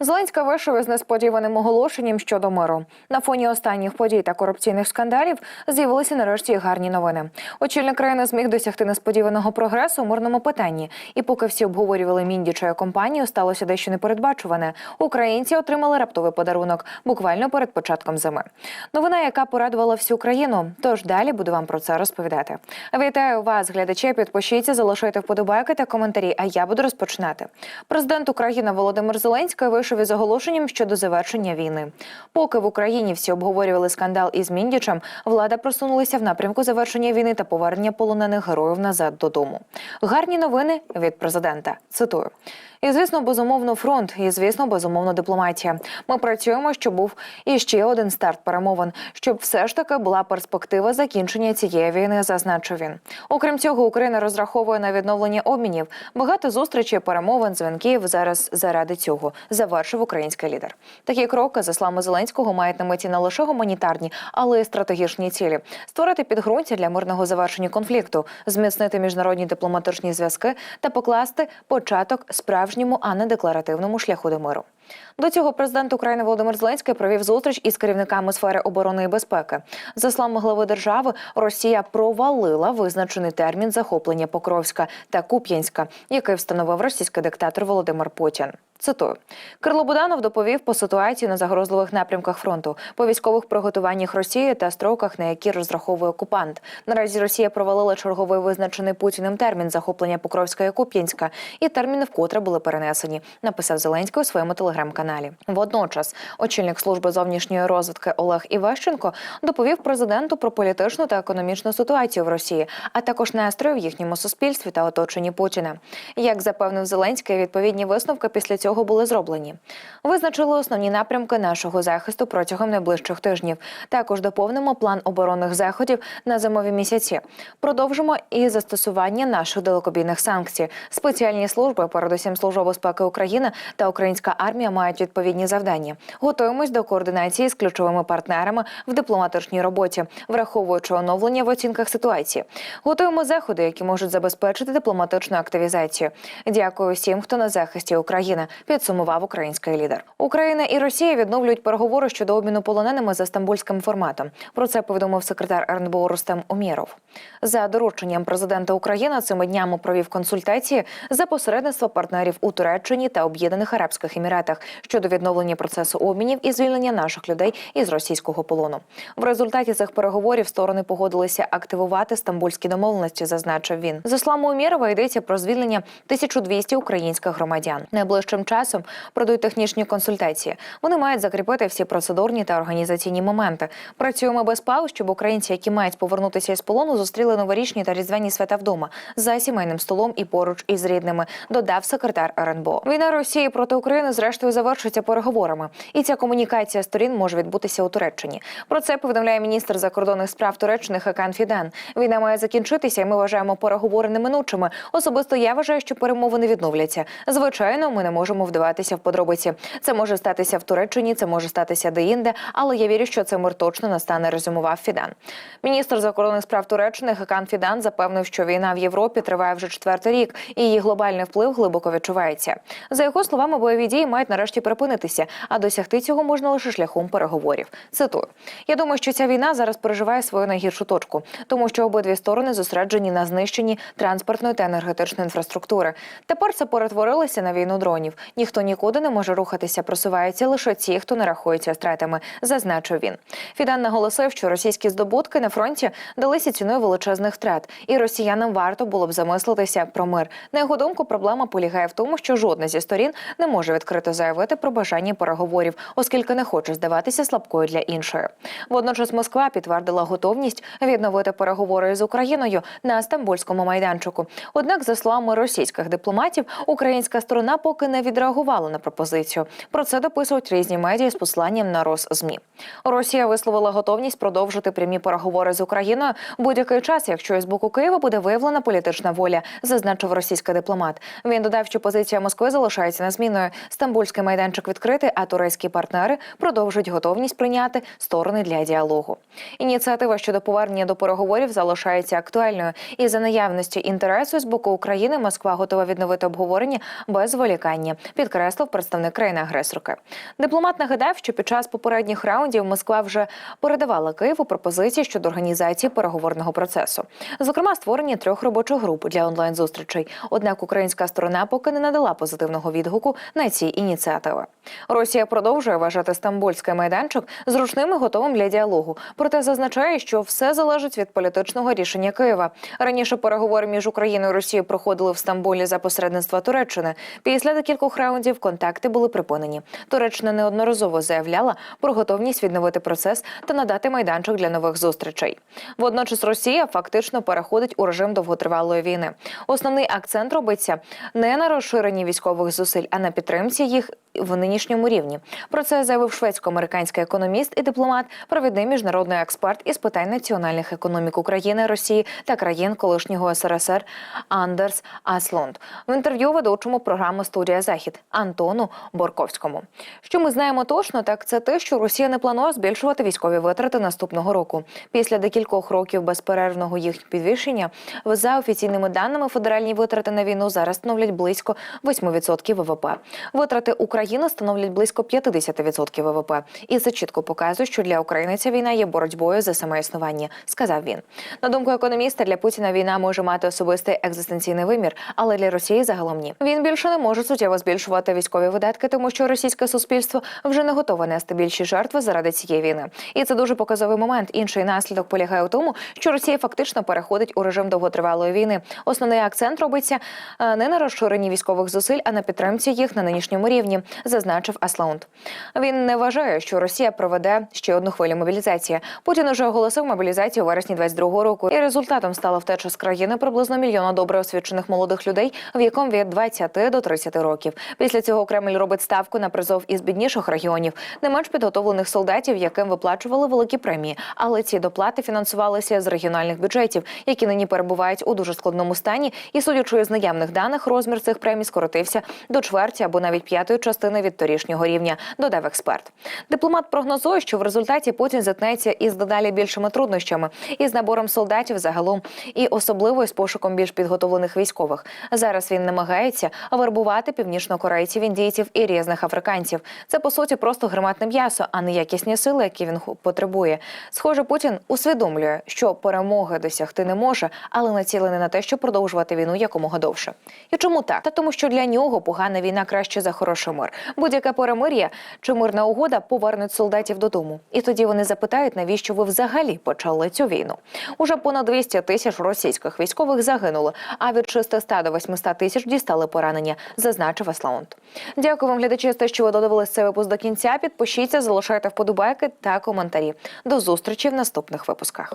Зеленська вийшов із несподіваним оголошенням щодо миру. На фоні останніх подій та корупційних скандалів з'явилися нарешті гарні новини. Очільник країни зміг досягти несподіваного прогресу у мирному питанні. І поки всі обговорювали міндіча компанію, сталося дещо непередбачуване. Українці отримали раптовий подарунок буквально перед початком зими. Новина, яка порадувала всю країну. Тож далі буду вам про це розповідати. Вітаю вас, глядачі. Підпишіться, залишайте вподобайки та коментарі. А я буду розпочинати. Президент України Володимир Зеленський вийшов із оголошенням щодо завершення війни. Поки в Україні всі обговорювали скандал із Міндічем, влада просунулася в напрямку завершення війни та повернення полонених героїв назад додому. Гарні новини від президента. Цитую. І звісно, безумовно, фронт, і звісно, безумовно, дипломатія. Ми працюємо, щоб був іще один старт перемовин, щоб все ж таки була перспектива закінчення цієї війни, зазначив він. Окрім цього, Україна розраховує на відновлення обмінів. Багато зустрічей, перемовин, дзвінків зараз заради цього завершив український лідер. Такі кроки, за словами Зеленського, мають на меті не лише гуманітарні, але й стратегічні цілі: створити підґрунтя для мирного завершення конфлікту, зміцнити міжнародні дипломатичні зв'язки та покласти початок справжньому, а не декларативному шляху до миру. До цього президент України Володимир Зеленський провів зустріч із керівниками сфери оборони і безпеки. За словами глави держави, Росія провалила визначений термін захоплення Покровська та Куп'янська, який встановив російський диктатор Володимир Путін. Цитую Кирло Буданов доповів по ситуації на загрозливих напрямках фронту, по військових приготуваннях Росії та строках, на які розраховує окупант. Наразі Росія провалила черговий визначений Путіним термін захоплення Покровська і Куп'янська, і терміни вкотре були перенесені. Написав Зеленський у своєму телеграм-каналі. Водночас, очільник служби зовнішньої розвідки Олег Іващенко доповів президенту про політичну та економічну ситуацію в Росії, а також настрої в їхньому суспільстві та оточенні Путіна. Як запевнив Зеленський, відповідні висновки після цього цього були зроблені. Визначили основні напрямки нашого захисту протягом найближчих тижнів. Також доповнимо план оборонних заходів на зимові місяці. Продовжимо і застосування наших далекобійних санкцій. Спеціальні служби, передусім служба безпеки України та українська армія, мають відповідні завдання. Готуємось до координації з ключовими партнерами в дипломатичній роботі, враховуючи оновлення в оцінках ситуації. Готуємо заходи, які можуть забезпечити дипломатичну активізацію. Дякую всім, хто на захисті України підсумував український лідер. Україна і Росія відновлюють переговори щодо обміну полоненими за стамбульським форматом. Про це повідомив секретар РНБО Рустем Умєров. За дорученням президента України цими днями провів консультації за посередництва партнерів у Туреччині та Об'єднаних Арабських Еміратах щодо відновлення процесу обмінів і звільнення наших людей із російського полону. В результаті цих переговорів сторони погодилися активувати стамбульські домовленості, зазначив він. За словами Умєрова йдеться про звільнення 1200 українських громадян. Найближчим часом пройдуть технічні консультації. Вони мають закріпити всі процедурні та організаційні моменти. Працюємо без пауз, щоб українці, які мають повернутися із полону, зустріли новорічні та різдвяні свята вдома за сімейним столом і поруч із рідними. Додав секретар РНБО. Війна Росії проти України зрештою завершиться переговорами, і ця комунікація сторін може відбутися у Туреччині. Про це повідомляє міністр закордонних справ Туреччини Хакан Фідан. Війна має закінчитися, і ми вважаємо переговори неминучими. Особисто я вважаю, що перемовини відновляться. Звичайно, ми не можемо вдаватися в подробиці. Це може статися в Туреччині, це може статися де-інде, але я вірю, що цей мир точно настане. Резюмував Фідан. Міністр закордонних справ Туреччини Хакан Фідан запевнив, що війна в Європі триває вже четвертий рік, і її глобальний вплив глибоко відчувається. За його словами, бойові дії мають нарешті припинитися, а досягти цього можна лише шляхом переговорів. Цитую: я думаю, що ця війна зараз переживає свою найгіршу точку, тому що обидві сторони зосереджені на знищенні транспортної та енергетичної інфраструктури. Тепер це перетворилося на війну дронів. Ніхто нікуди не може рухатися, просуваються лише ті, хто не рахується втратами, зазначив він. Фідан наголосив, що російські здобутки на фронті далися ціною величезних втрат, і росіянам варто було б замислитися про мир. На його думку, проблема полягає в тому, що жодна зі сторін не може відкрито заявити про бажання переговорів, оскільки не хоче здаватися слабкою для іншої. Водночас Москва підтвердила готовність відновити переговори з Україною на стамбульському майданчику. Однак, за словами російських дипломатів, українська сторона поки не відреагувала на пропозицію. Про це дописують різні медіа з посланням на Росзмі. Росія висловила готовність продовжити прямі переговори з Україною будь-який час, якщо із боку Києва буде виявлена політична воля, зазначив російський дипломат. Він додав, що позиція Москви залишається незмінною. Стамбульський майданчик відкритий, а турецькі партнери продовжують готовність прийняти сторони для діалогу. Ініціатива щодо повернення до переговорів залишається актуальною, і за наявності інтересу з боку України Москва готова відновити обговорення без зволікання. Підкреслив представник країни-агресорки. Дипломат нагадав, що під час попередніх раундів Москва вже передавала Києву пропозиції щодо організації переговорного процесу, зокрема створення трьох робочих груп для онлайн зустрічей. Однак українська сторона поки не надала позитивного відгуку на ці ініціативи. Росія продовжує вважати стамбульський майданчик зручним і готовим для діалогу. Проте зазначає, що все залежить від політичного рішення Києва. Раніше переговори між Україною і Росією проходили в Стамбулі за посередництва Туреччини. Після декількох раундів контакти були припинені. Туреччина неодноразово заявляла про готовність відновити процес та надати майданчик для нових зустрічей. Водночас Росія фактично переходить у режим довготривалої війни. Основний акцент робиться не на розширенні військових зусиль, а на підтримці їх в нинішньому рівні. Про це заявив шведсько-американський економіст і дипломат, провідний міжнародний експерт із питань національних економік України, Росії та країн колишнього СРСР Андерс Аслунд в інтерв'ю ведучому програми Студія Захід Антону Борковському. Що ми знаємо точно, так це те, що Росія не планує збільшувати військові витрати наступного року. Після декількох років безперервного їх підвищення, за офіційними даними, федеральні витрати на війну зараз становлять близько 8% ВВП. Витрати України становлять близько 50% ВВП. І це чітко показує, що для України ця війна є боротьбою за саме існування, сказав він. На думку економіста, для Путіна війна може мати особистий екзистенційний вимір, але для Росії загалом ні. Він більше не може суттєво збільшувати військові видатки, тому що російське суспільство вже не готове нести більші жертви заради цієї війни. І це дуже показовий момент. Інший наслідок полягає у тому, що Росія фактично переходить у режим довготривалої війни. Основний акцент робиться е, не на розширенні військових зусиль, а на підтримці їх на нинішньому рівні, зазначив Аслаунд. Він не вважає, що Росія проведе ще одну хвилю мобілізації. Путін уже оголосив мобілізацію у вересні 22-го року, і результатом стала втеча з країни приблизно мільйона добре освічених молодих людей віком від 20 до 30 років. Після цього Кремль робить ставку на призов із бідніших регіонів, не менш підготовлених солдатів, яким виплачували великі премії. Але ці доплати фінансувалися з регіональних бюджетів, які нині перебувають у дуже складному стані. І судячи з наявних даних, розмір цих премій скоротився до чверті або навіть п'ятої частини від торішнього рівня, додав експерт. Дипломат прогнозує, що в результаті Путін зіткнеться із дедалі більшими труднощами із набором солдатів загалом, і особливо з пошуком більш підготовлених військових. Зараз він намагається вербувати північнокорейців, індійців і різних африканців. Це по суті просто громадне м'ясо, а не якісні сили, які він потребує. Схоже, Путін усвідомлює, що перемоги досягти не може, але націлений на те, щоб продовжувати війну якомога довше. І чому так? Та тому, що для нього погана війна краще за хороший мир. Будь-яке перемир'я чи мирна угода повернуть солдатів додому. І тоді вони запитають, навіщо ви взагалі почали цю війну. Уже понад 200 тисяч російських військових загинули, а від 600 до 800 тисяч дістали поранення, зазначив Аслаунд. Дякую вам, глядачі, те, що ви додивились цей випуск до кінця. Підпишіться, залишайте вподобайки та коментарі. До зустрічі в наступних випусках.